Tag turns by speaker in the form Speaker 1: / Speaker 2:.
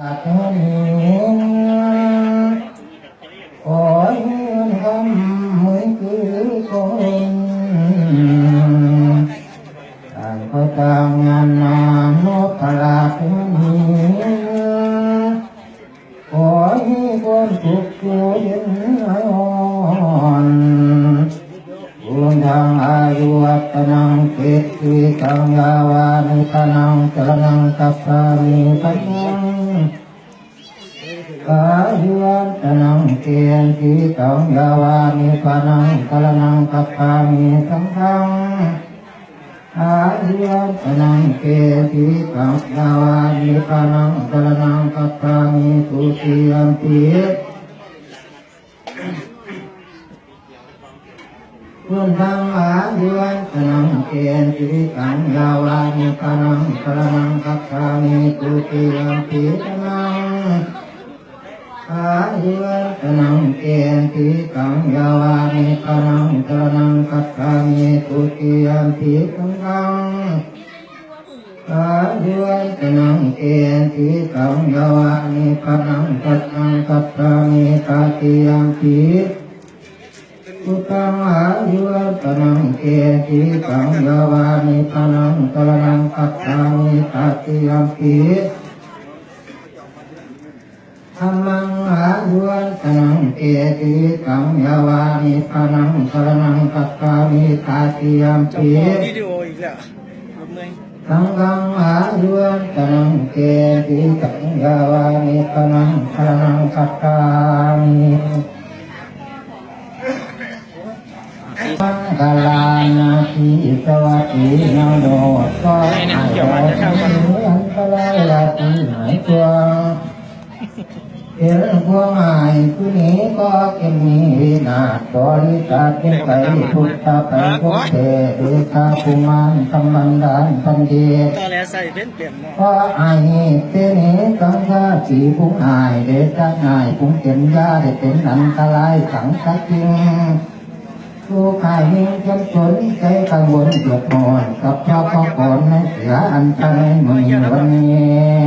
Speaker 1: อาจนี้ขอเงินคำเหมือนคือคนต่างก็ต่างงานนามโนพลาภนี้ขอให้คนทุกข์อยู่เย็นอ่อนบุญทางอายุวัตนังเกติตังยาวานิพนังจรนังกัปปามิปัญญัง อายุวันตนังเกติตังยาวานิพนังจรนังกัปปามิสังฆังอายุวันตนังเกติตังยาวานิพนังจรนังกัปปามิทุติยัมปิพุทธังอายุวันขนังเกณฑ์สิริกังยาวานิพนังพระนังคัจฉามิตุติยัมปิธนัง อายุวันขนังเกณฑ์สิริกังยาวานิพนังพระนังคัจฉามิตุติยัมปิธนังอายุวันขนังเกณฑ์สิริกังยาวานิพนังพระนังคัจฉามิตติยัมปิอุตังอายุวัตนังเกติตังยาวานิพนังตระนังกัจฉามิตติยัมปิธรรมังอ วัตนังเกติตังยาวานิพนังตรนังกัจฉามิตติยัมปิ
Speaker 2: วิดีโออีกแล้วเอาเมื่อย
Speaker 1: สังฆังอายุวัตนังเกติตังยาวานิพนังตรนังกัจฉามิมังคลานาทีสวัสดีนาโดดก็หายใจอันตรายละทีหายตัว เห็นพวงหายผู้นี้ก็เก็มีวินาศบริษัทเป็นไปพุทธไปพุทธเดชาภูมานธรรมันดานพันเดช
Speaker 2: ตอนแรกใส่เป็นเปลี่ยน
Speaker 1: ก็ไอเตนี้สังฆาสีผู้หายเดชได้หายผู้เป็นยาได้เป็นอันตรายสังฆจริงผู้ขายมีจำสนใจกังวลเดือดร้อนกับเจ้าพ่อก่อนให้เสียอันตรายเมือวันนี้